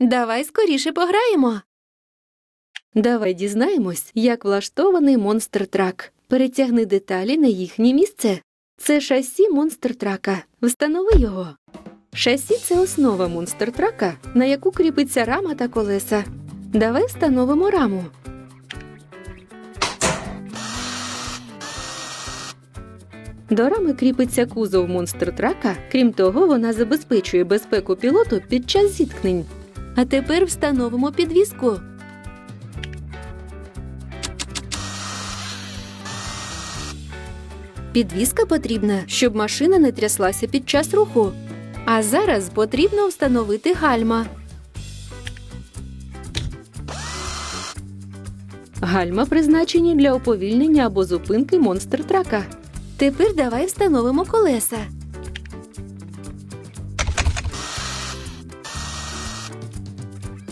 Давай скоріше пограємо. Давай дізнаємось, як влаштований монстр трак. Перетягни деталі на їхнє місце. Це шасі монстр трака. Встанови його. Шасі це основа монстр трака, на яку кріпиться рама та колеса. Давай встановимо раму. До рами кріпиться кузов монстр трака. Крім того, вона забезпечує безпеку пілоту під час зіткнень. А тепер встановимо підвіску. Підвіска потрібна, щоб машина не тряслася під час руху. А зараз потрібно встановити гальма. Гальма призначені для уповільнення або зупинки монстр трака. Тепер давай встановимо колеса.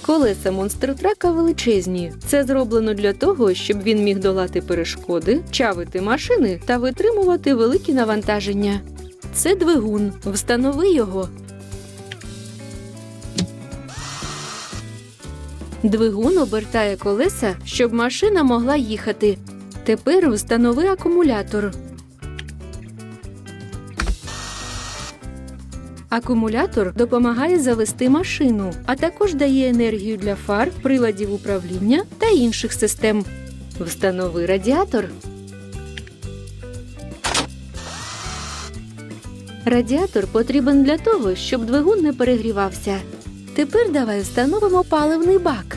Колеса монстр трака величезні. Це зроблено для того, щоб він міг долати перешкоди, чавити машини та витримувати великі навантаження. Це двигун. Встанови його. Двигун обертає колеса, щоб машина могла їхати. Тепер встанови акумулятор. Акумулятор допомагає завести машину, а також дає енергію для фар, приладів управління та інших систем. Встанови радіатор. Радіатор потрібен для того, щоб двигун не перегрівався. Тепер давай встановимо паливний бак.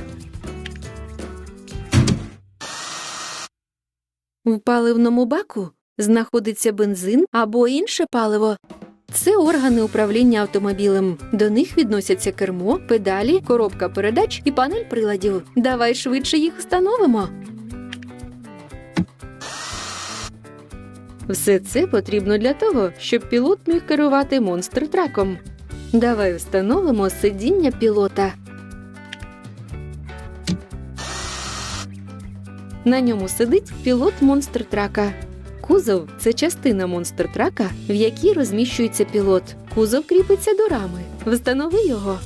В паливному баку знаходиться бензин або інше паливо. Це органи управління автомобілем. До них відносяться кермо, педалі, коробка передач і панель приладів. Давай швидше їх встановимо. Все це потрібно для того, щоб пілот міг керувати монстр траком. Давай встановимо сидіння пілота. На ньому сидить пілот монстр трака. Кузов це частина монстр трака, в якій розміщується пілот. Кузов кріпиться до рами. Встанови його.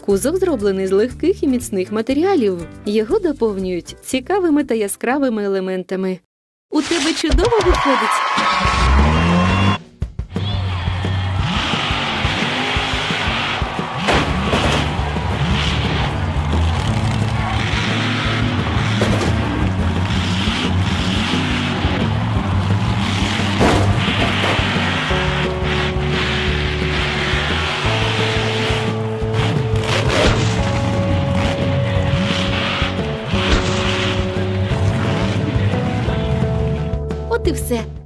Кузов зроблений з легких і міцних матеріалів. Його доповнюють цікавими та яскравими елементами. У тебе чудово виходить. Все.